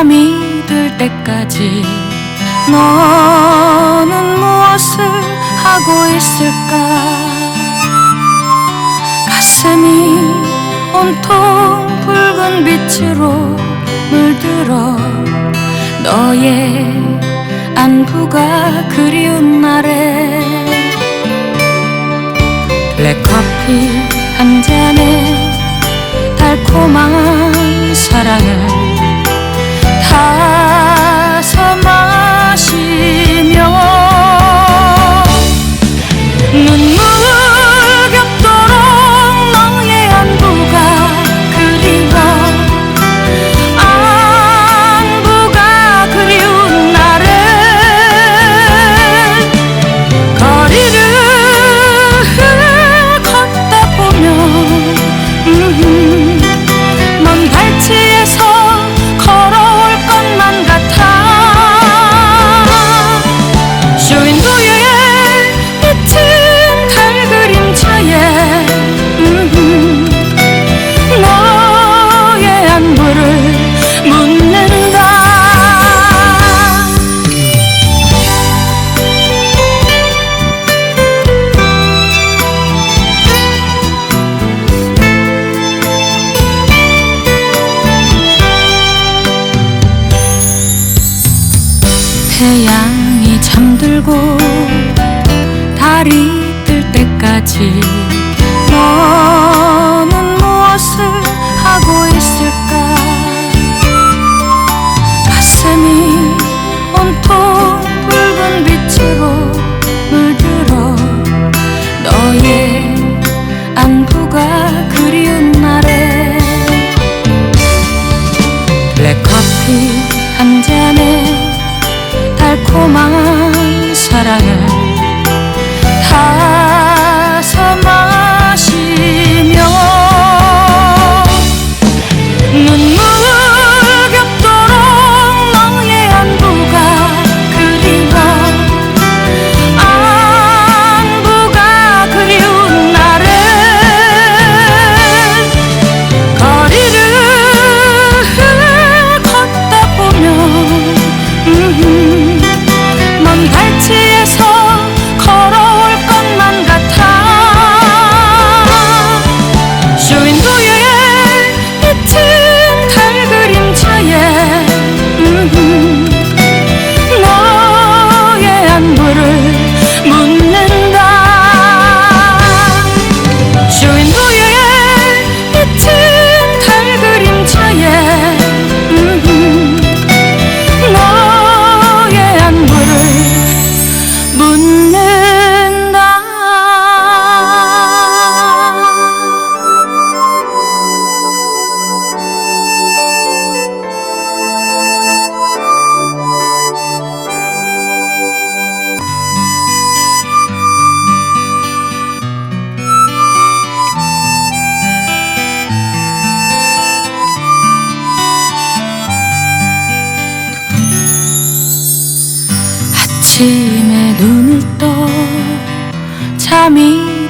밤이 들 때까지 너는 무엇을 하고 있을까? 가슴이 온통 붉은 빛으로 물들어 너의 안부가 그리운 날에 블랙커피 들고 달이 뜰 때까지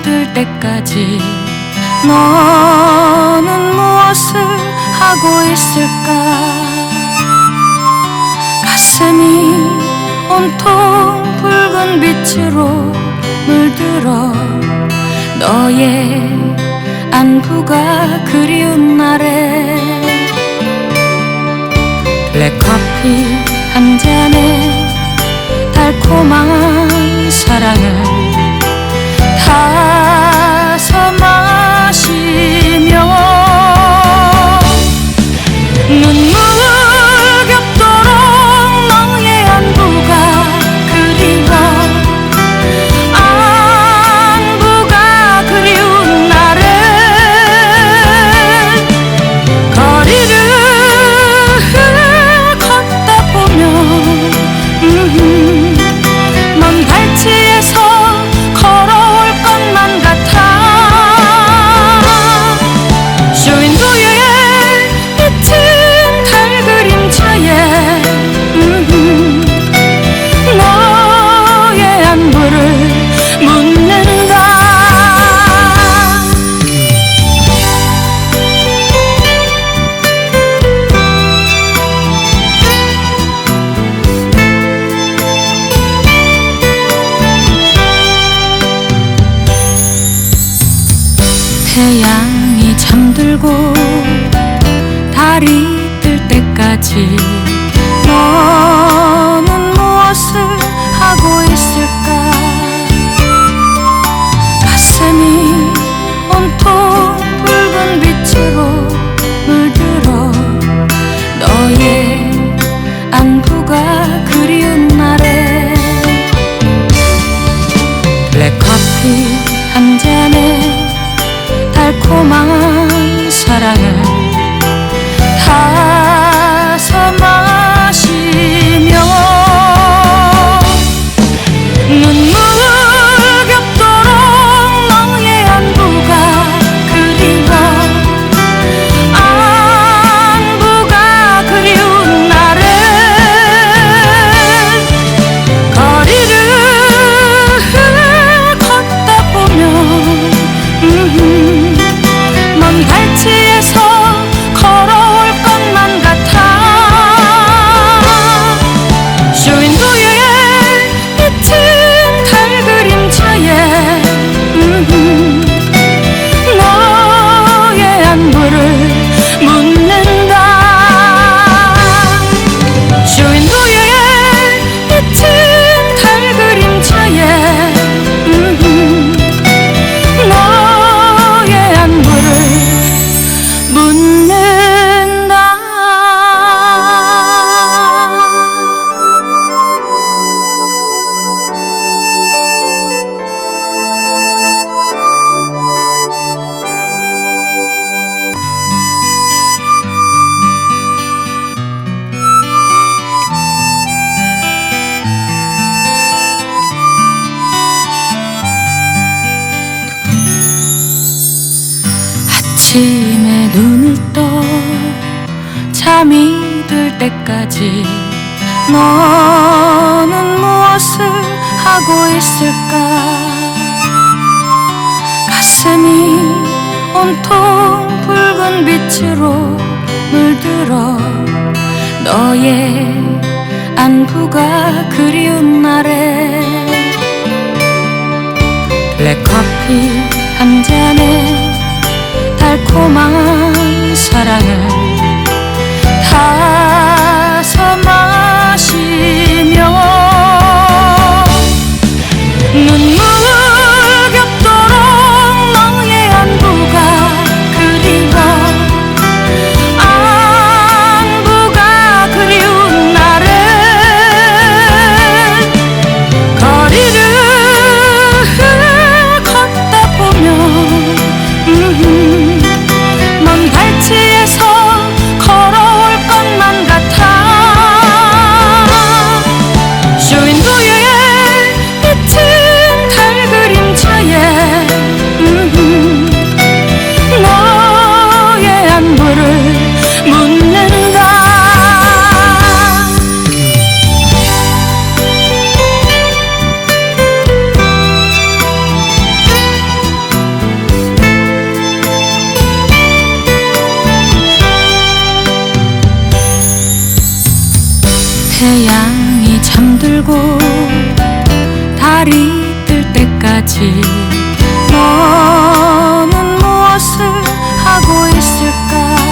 잠들 때까지 너는 무엇을 하고 있을까? 가슴이 온통 붉은 빛으로 물들어 너의 안부가 그리운 날에 블랙커피 한 잔에 달콤한 사랑을 가서 마시며 아침에 눈을 떠 잠이 들 때까지 너는 무엇을 하고 있을까? 가슴이 온통 붉은 빛으로 물들어 너의 안부가 그리운 날에 블랙커피 한 잔에 驸马 태양이 잠들고 달이 뜰 때까지 너는 무엇을 하고 있을까?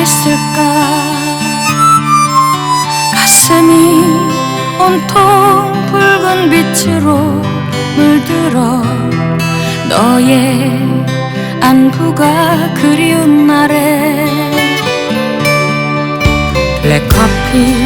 있을까? 가슴이 온통 붉은 빛으로 물들어 너의 안부가 그리운 날에 블랙커피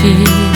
起。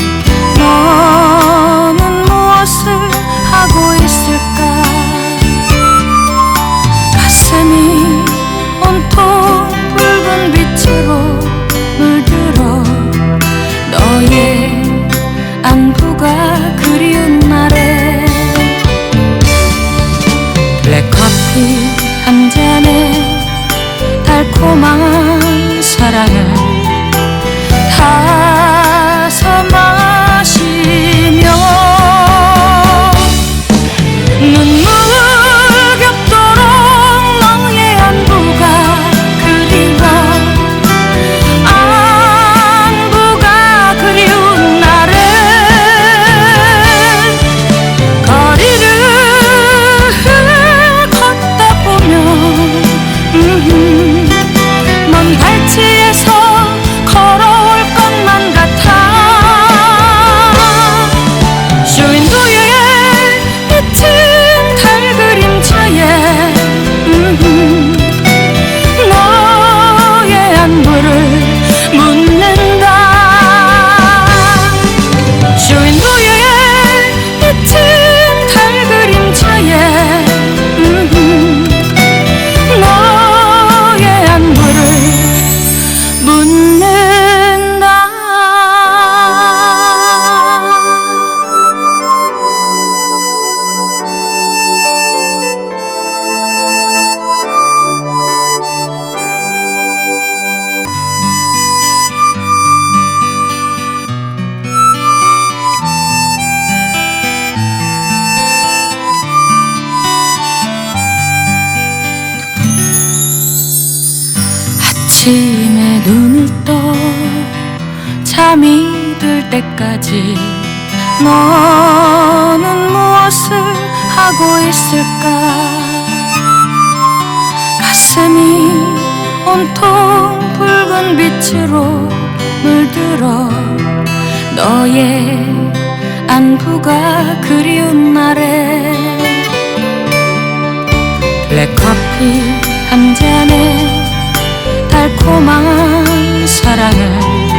물들 때까지 너는 무엇을 하고 있을까? 가슴이 온통 붉은 빛으로 물들어 너의 안부가 그리운 날에 블랙커피 한 잔에 달콤한 사랑을